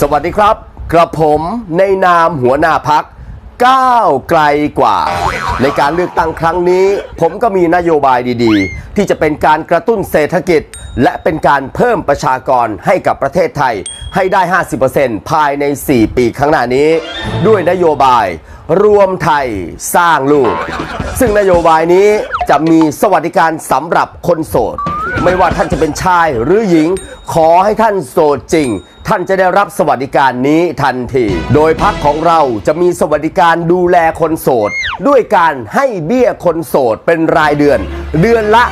สวัสดีครับ กระผมในนามหัวหน้าพักก้าวไกลกว่า ในการเลือกตั้งครั้งนี้ ผมก็มีนโยบายดีๆ ที่จะเป็นการกระตุ้นเศรษฐกิจ และเป็นการเพิ่มประชากรให้กับประเทศไทย ให้ได้ 50%ภายใน 4 ปีข้างหน้านี้ ด้วยนโยบายรวมไทยสร้างลูก ซึ่งนโยบายนี้จะมีสวัสดิการสำหรับคนโสด ไม่ว่าท่านจะเป็นชายหรือหญิง ขอให้ท่านโสดจริง ท่านจะได้รับสวัสดิการนี้ทันที โดยพักของเราจะมีสวัสดิการดูแลคนโสด ด้วยการให้เบี้ยคนโสดเป็นรายเดือน เดือนละ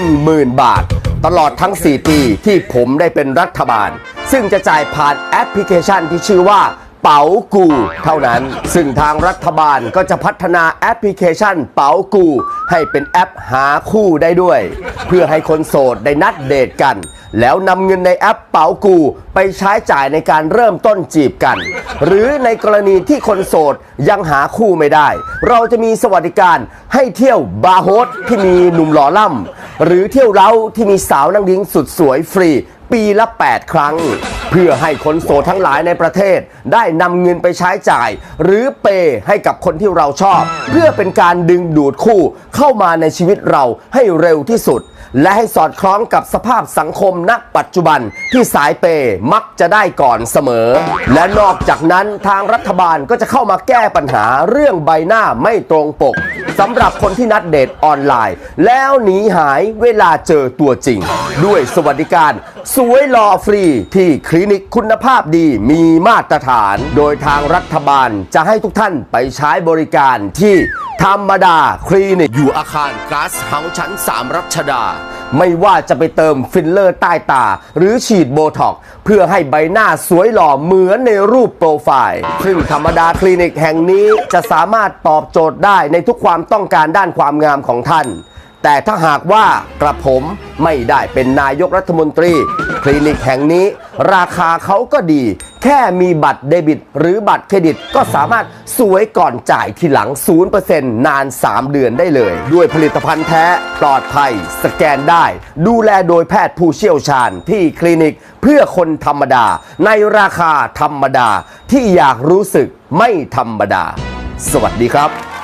10,000 บาท ตลอดทั้ง 4 ปีที่ผมได้เป็นรัฐบาล ซึ่งจะจ่ายผ่านแอปพลิเคชันที่ชื่อว่าเป๋ากูเท่านั้น ซึ่งทางรัฐบาลก็จะพัฒนาแอปพลิเคชันเป๋ากู ให้เป็นแอปหาคู่ได้ด้วย เพื่อให้คนโสดได้นัดเดทกัน แล้วนำเงินในแอปเป๋ากูไปใช้จ่ายในการเริ่มต้นจีบกัน หรือในกรณีที่คนโสดยังหาคู่ไม่ได้ เราจะมีสวัสดิการให้เที่ยวบาร์โฮสที่มีหนุ่มหล่อล่ำหรือเที่ยวเล้าที่มีสาวนั่งดิ้งสุดสวยฟรี ปีละ 8 ครั้ง เพื่อให้คนโสดทั้งหลายในประเทศ ได้นำเงินไปใช้จ่าย หรือเปย์ให้กับคนที่เราชอบ เพื่อเป็นการดึงดูดคู่เข้ามาในชีวิตเราให้เร็วที่สุด และให้สอดคล้องกับสภาพสังคมณปัจจุบันที่สายเปย์มักจะได้ก่อนเสมอ และนอกจากนั้นทางรัฐบาลก็จะเข้ามาแก้ปัญหาเรื่องใบหน้าไม่ตรงปก สำหรับคนที่นัดเดทออนไลน์ แล้วหนีหายเวลาเจอตัวจริง ด้วยสวัสดิการ สวยหล่อฟรีที่คลินิกคุณภาพดีมีมาตรฐาน โดยทางรัฐบาลจะให้ทุกท่านไปใช้บริการที่ธรรมดาคลินิกอยู่อาคารก๊าสเฮาส์ชั้น 3 รัชดา ไม่ว่าจะไปเติมฟิลเลอร์ใต้ตา หรือฉีดโบท็อกเพื่อให้ใบหน้าสวยหล่อเหมือนในรูปโปรไฟล์ ซึ่งธรรมดาคลินิกแห่งนี้จะสามารถตอบโจทย์ได้ในทุกความต้องการด้านความงามของท่าน แต่ถ้าหากว่ากระผมไม่ได้เป็นนายกรัฐมนตรี คลินิกแห่งนี้ ราคาเขาก็ดี แค่มีบัตรเดบิต หรือบัตรเครดิตก็สามารถสวยก่อนจ่ายทีหลัง 0%นาน 3 เดือนได้เลย ด้วยผลิตภัณฑ์แท้ ปลอดภัย สแกนได้ ดูแลโดยแพทย์ผู้เชี่ยวชาญที่คลินิกเพื่อคนธรรมดา ในราคาธรรมดาที่อยากรู้สึกไม่ธรรมดา สวัสดีครับ